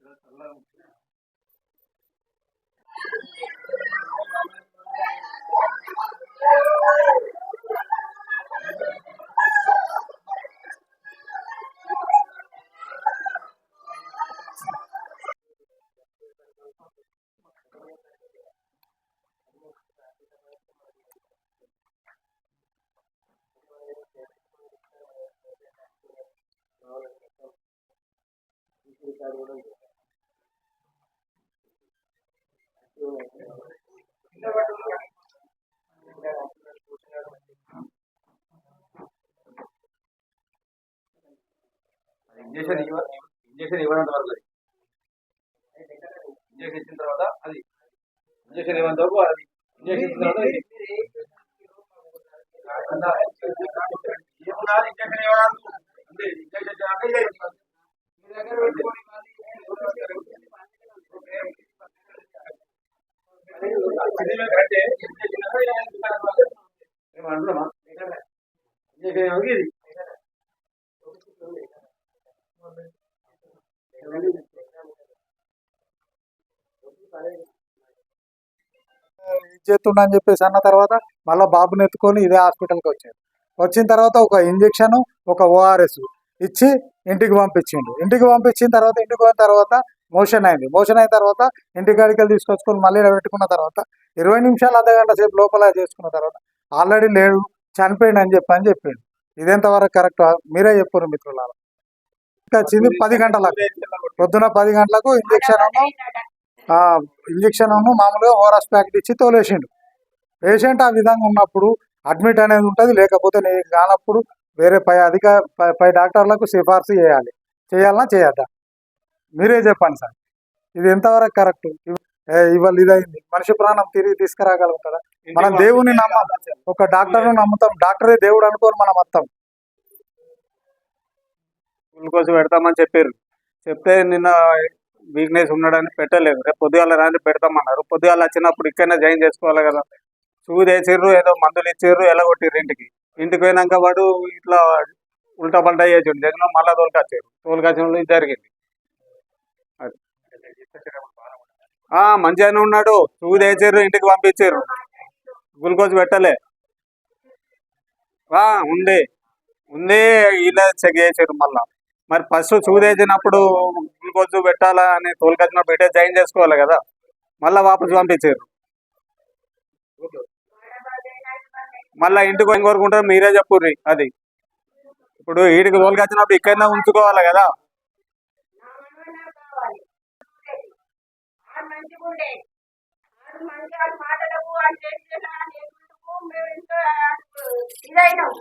Gracias. Injection ఇవ్వ injection ఇవ్వనంత వరకు ఇంజక్షన్ ఇచ్చిన తర్వాత అది. ఇంజక్షన్ ఇవ్వనంత వరకు అది. ఇంజక్షన్ ఇచ్చిన తర్వాత ఇది. ఇంజక్షన్ ఇవ్వడానికి? అంతే, ఇంజక్షన్ ఇచ్చాక మీ దగ్గర పెట్టుకొని అది కరెక్టే. ఇంజక్షన్ ఇవ్వక ఇలా ఎందుకు మేము అంటున్నామా? ఇంజక్షన్ ఇవ్వక ఇది. చేస్తుండ అని చెప్పేసి అన్న తర్వాత మళ్ళీ బాబుని ఎత్తుకొని ఇదే హాస్పిటల్కి వచ్చాడు. వచ్చిన తర్వాత ఒక ఇంజెక్షన్ ఒక ఓఆర్ఎస్ ఇచ్చి ఇంటికి పంపించిండు. ఇంటికి పంపించిన తర్వాత ఇంటికి పోయిన తర్వాత మోషన్ అయింది. మోషన్ అయిన తర్వాత ఇంటికాడికెళ్ళి వెళ్ళి తీసుకొచ్చుకొని మళ్ళీ పెట్టుకున్న తర్వాత ఇరవై నిమిషాలు అర్ధగంట సేపు లోపల చేసుకున్న తర్వాత ఆల్రెడీ లేడు చనిపోయిండు అని చెప్పి అని చెప్పిండు. ఇదెంతవరకు కరెక్ట్? మీరే చెప్పారు మిత్రుల ఇంకా వచ్చింది పది గంటలకు పొద్దున పది గంటలకు ఇంజెక్షన్ ఇంజక్షన్ మామూలుగా ఓఆర్ఎస్ ప్యాకెట్ ఇచ్చి తోలేసిండు. పేషెంట్ ఆ విధంగా ఉన్నప్పుడు అడ్మిట్ అనేది ఉంటుంది లేకపోతే నేను కానప్పుడు వేరే పై అధిక పై- పై డాక్టర్లకు సిఫార్సు చేయాలి. చేయాలన్నా చేయద్దా? మీరే చెప్పండి సార్. ఇది ఎంతవరకు కరెక్ట్? ఇవాళ ఇదైంది. మనిషి ప్రాణం తిరిగి తీసుకురాగలుగుతారా మనం దేవుని నమ్మం ఒక డాక్టర్ను నమ్ముతాం. డాక్టరే దేవుడు అనుకోని మనం మొత్తం గ్లూకోజ్ పెడతామని చెప్పారు. చెప్తే నిన్న వీక్నెస్ ఉన్నాడని పెట్టలేదు. రేపు పొద్దుగాల రాని పెడతామన్నారు. పొద్దుగాల వచ్చినప్పుడు ఇక్కడనే జాయిన్ చేసుకోవాలి కదా. సూది వేసిర్రు ఏదో మందులు ఇచ్చిర్రు ఎలగొట్టిర్రు ఇంటికి. ఇంటికి పోయినాక వాడు ఇట్లా ఉల్టా పల్టా చేసిండు. జగన్ మళ్ళా తోలుకొచ్చారు తోలుకొచ్చిన జరిగింది. ఆ, మంచిగానే ఉన్నాడు. సూది వేసిర్రు ఇంటికి పంపించారు. గ్లూకోజ్ పెట్టలే. ఆ, ఉంది. ఉంది ఇలా చెక్ చేసారు మళ్ళా. మరి ఫస్ట్ చూదేసినప్పుడు గ్లూకోజ్ పెట్టాలా అని తోలుకొచ్చిన పెట్టే జాయిన్ చేసుకోవాలి కదా. మళ్ళీ వాపస్ పంపించారు. మళ్ళీ ఇంటికి పోయి కోరుకుంటారు మీరే చెప్పుర్రి అది. ఇప్పుడు వీడికి తోలుకొచ్చినప్పుడు ఇక్కడనే ఉంచుకోవాలి కదా. మంచిగుండే ఆడు మంచి ఆడు మాటలకు ఆడు మేము ఎంతో ఇదైనాం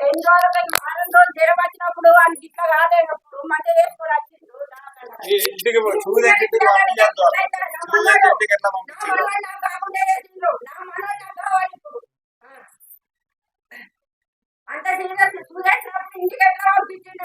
రెండు రోజులపై వారం రోజులు జ్వరం వచ్చినప్పుడు వాళ్ళకి ఇట్లా కాలేనప్పుడు మంచి చేసుకొని వచ్చిండు. ఇంటికి ఎట్లా అంత సీరియస్ చూసేసినప్పుడు ఇంటికి ఎట్లా పంపించిండు?